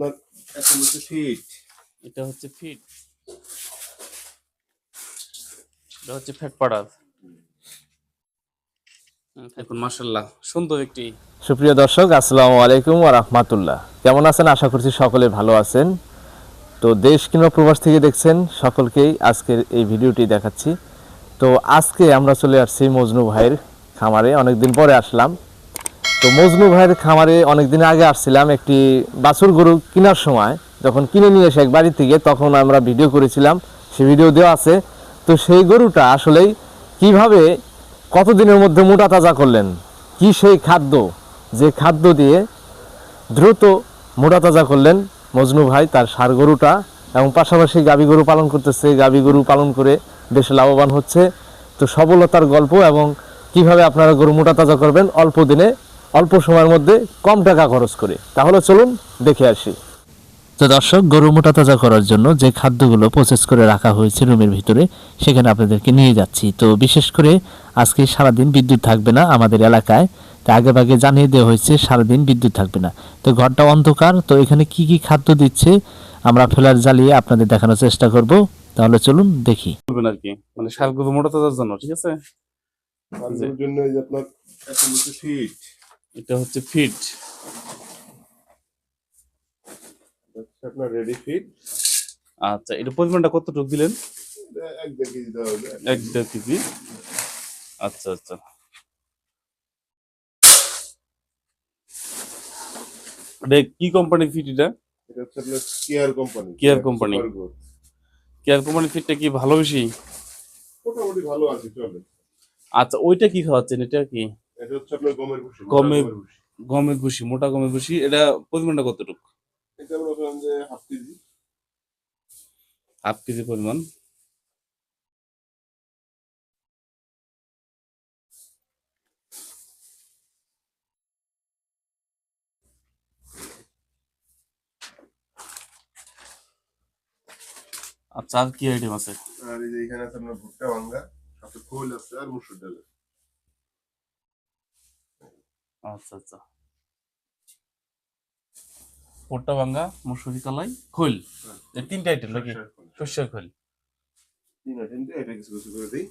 আপনার এখন হচ্ছে ফিট এটা হচ্ছে ফিট এটা হচ্ছে ফ্যাট পাড়ার। এখন মাসাল্লাহ সুন্দর একটি সুপ্রিয় দর্শক আসসালামু আলাইকুম ওয়া রাহমাতুল্লাহ। কেমন আছেন? আশা করছি সকলে ভালো আছেন। তো দেশ কিংবা প্রবাস থেকে দেখছেন সকলকেই আজকের এই ভিডিওটি দেখাচ্ছি। তো আজকে আমরা চলে আসছি মজনু ভাইয়ের খামারে। অনেকদিন পরে আসলাম। তো মজনু ভাইয়ের খামারে অনেকদিন আগে আসছিলাম একটি বাছুর গরু কেনার সময়। যখন কিনে নিয়ে এসে এক বাড়ি থেকে তখন আমরা ভিডিও করেছিলাম, সে ভিডিও দেওয়া আছে। তো সেই গরুটা আসলেই কীভাবে কতদিনের মধ্যে মোটা তাজা করলেন? কি সেই খাদ্য? যে খাদ্য দিয়ে দ্রুত মোটা তাজা করলেন মজনু ভাই, তার সার গরুটা এবং পাশাপাশি গাবি গরু পালন করতেছে। গাবি গরু পালন করে বেশ লাভবান হচ্ছে। তো সফলতার গল্প এবং কীভাবে আপনারা গরু মোটা তাজা করবেন, অল্প দিনে অল্প সময়ের মধ্যে কম টাকা খরচ করে। তাহলে চলুন দেখে আসি। তো দর্শক গরু মোটা তাজা করার জন্য যে খাদ্যগুলো প্রসেস করে রাখা হয়েছে রুমের ভিতরে সেখানে আপনাদেরকে নিয়ে যাচ্ছি। তো বিশেষ করে আজকে সারাদিন বিদ্যুৎ থাকবে না আমাদের এলাকায় তা আগে ভাগে জানিয়ে দেওয়া হয়েছে সারাদিন বিদ্যুৎ থাকবে না। তো ঘরটা অন্ধকার তো এখানে কি কি খাদ্য দিচ্ছে আমরা ফেলার জ্বালিয়ে আপনাদের দেখানোর চেষ্টা করব। তাহলে চলুন দেখি। আর কি মানে সারগুলো মোটা তাজার জন্য ঠিক আছে? জন্য আপনার এটা হচ্ছে ফিট আপনার রেডি ফিট আচ্ছা এটা পরিমাণটা কতটুকু দিলেন? এক দেড় কেজি দেওয়া হবে। এক দেড় কেজি। আচ্ছা আচ্ছা। এটা কি কোম্পানির ফিট এটা? এটা হচ্ছে আপনার care company Care company। Care কোম্পানির ফিটটা কি ভালো বেশি? মোটামুটি ভালো আছে চলে। আচ্ছা ওইটা কি খাওয়াচ্ছেন? এটা কি? এটা হচ্ছে আপনার গমের ভুসি মোটা গমের- ভুসি। গমের ভুসি মোটা গমের ভুসি। এটা পরিমাণটা কতটুকু? এটা করেন যে হাফ কেজি। হাফ কেজি পরিমাণ। আচ্ছা আর কি আইটেম আছে? আর এই যে এখানে আছে আপনার ভুট্টা ভাঙ্গা সাথে খোল আছে আর মুসুর ডাল আছে। আচ্ছা আচ্ছা। পোট্টা ভাঙ্গা মুসুরি কালাই খোল। এই তিনটা আইটেম নাকি? সরষের খোল। তিন আইটেম এটা কিছু কিছু করে দিই।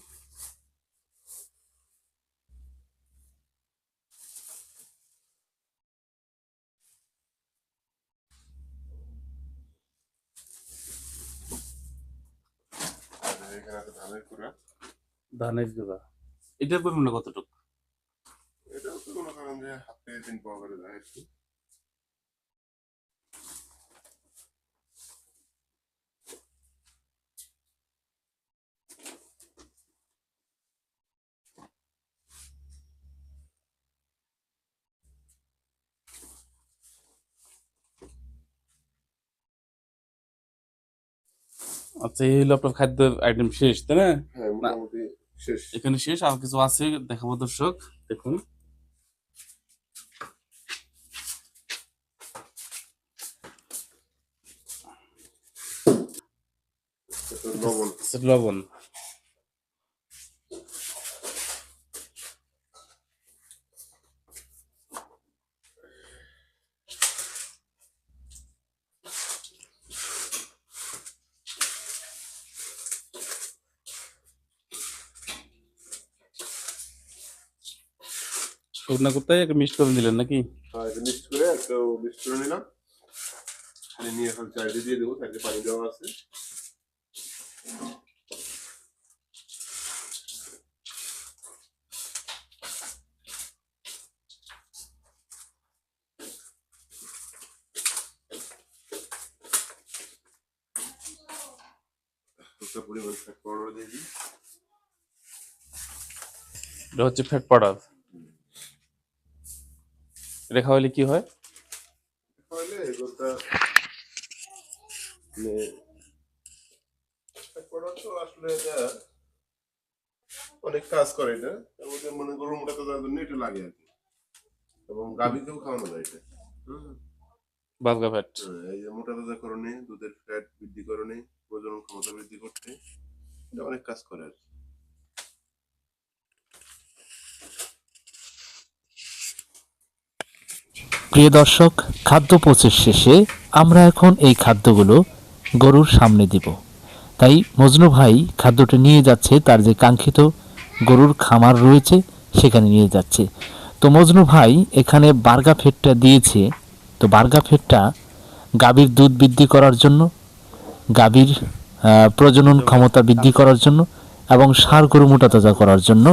ধানের গুঁড়া। এটার পরিমাণটা কতটুকু? মনে করেন যে হাফ থেকে তিন পাওয়া করে দেয় একটু আচ্ছা এই হলো আপনার খাদ্য আইটেম শেষ তাই না? হ্যাঁ মোটামুটি শেষ। এখানে শেষ আর কিছু আছে দেখাবো দর্শক দেখুন এটা লবণ। লবণ। শুকনা কোথায় একটা মিক্স করে দিলেন নাকি? এটা মিক্স করে একটা মিক্স করে নিলাম। নিয়ে এখন চাইতে দিয়ে দেবো চাইতে পানি দেওয়া আছে। হালকা পরিমাণ ফ্যাট পাউডার দিয়ে দিই। এটা হচ্ছে ফ্যাট পাউডার এটা খাওয়ালে কি হয়? এগুলোটা মানে ফ্যাট পাউডার তো আসলে এটা অনেক কাজ করে এটা। তার মধ্যে মনে গরু মোটা তাজার জন্য এটা লাগে আর কি। এবং গাভীকেও খাওয়ানো যায় এটা। হুম। বালগা ফ্যাট এই যে মোটা তাজা করণে দুধের ফ্যাট বৃদ্ধি করণে প্রজনন ক্ষমতা বৃদ্ধি করতে এটা অনেক কাজ করে আর কি। প্রিয় দর্শক খাদ্য প্রসেস শেষে আমরা এখন এই খাদ্যগুলো গরুর সামনে দিব। তাই মজনু ভাই খাদ্যটা নিয়ে যাচ্ছে, তার যে কাঙ্ক্ষিত গরুর খামার রয়েছে সেখানে নিয়ে যাচ্ছে। তো মজনু ভাই এখানে বার্গা ফেটটা দিয়েছে। তো বার্গা ফেটটা গাভীর দুধ বৃদ্ধি করার জন্য, গাভীর প্রজনন ক্ষমতা বৃদ্ধি করার জন্য এবং সার গরু মোটা তাজা করার জন্য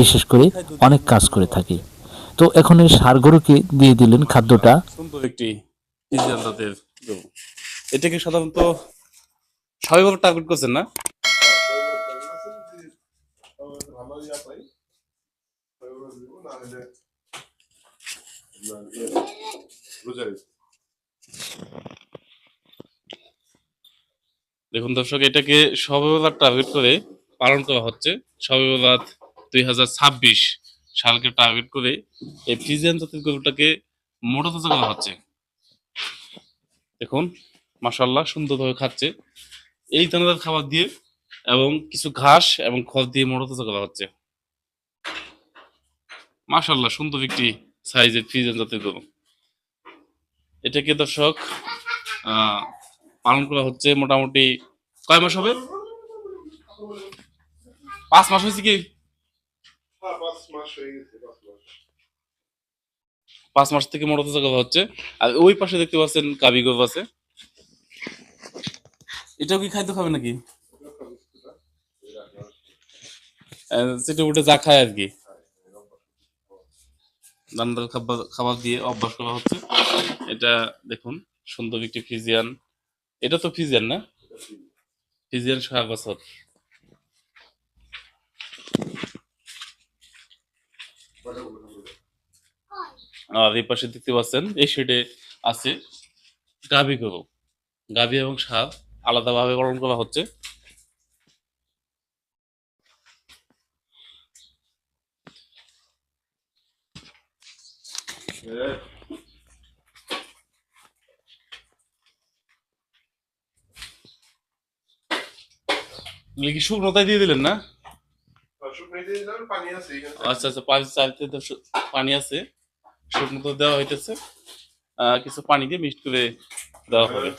বিশেষ করে অনেক কাজ করে থাকে। তো এখন এই সার গরুকে দিয়ে দিলেন খাদ্যটা। সুন্দর একটি এটাকে সাধারণত সবাই টার্গেট করছেন না। দেখুন দর্শক, এটাকে সবেবাদ টার্গেট করে পালন করা হচ্ছে। সবেবাদ দুই হাজার ছাব্বিশ সালকে টার্গেট করে এই ফিজিয়ান জাতের গরুটাকে মোটা তাজা করা হচ্ছে। দেখুন মাসাল্লাহ সুন্দরভাবে খাচ্ছে। এই দানাদার খাবার দিয়ে এবং কিছু ঘাস এবং খড় দিয়ে মোটা তাজা করা হচ্ছে। মাসাল্লাহ সুন্দর একটি সাইজের ফিজিয়ান জাতের গরু। এটাকে দর্শক আহ পালন করা হচ্ছে মোটামুটি কয় মাস হবে? পাঁচ মাস হয়েছে কি? হ্যাঁ, পাঁচ মাস থেকে মোটা তাজা করা হচ্ছে। আর ওই পাশে দেখতে পাচ্ছেন কাবি গরু আছে। এটাও কি খাদ্য খাবে নাকি? সেটা উঠে যা খায় আর কি। দানাদার খাবার দিয়ে অভ্যাস করা হচ্ছে। এটা দেখুন, সুন্দর একটি ফিজিয়ান এটা তো ফিজিয়ান না? ফিজিয়ান সারা বছর আর এই পাশে দেখতে পাচ্ছেন, এই শেডে আছে গাভী গরু। গাভী এবং সার আলাদাভাবে পালন করা হচ্ছে। হ্যাঁ, এগুলি কি শুকনোতায় দিয়ে দিলেন না? এখানে। আচ্ছা আচ্ছা পানি চাইতে তো পানি আছে। শুকনো তো দেওয়া হইতেছে। আহ, কিছু পানি দিয়ে মিক্সড করে দেওয়া হবে।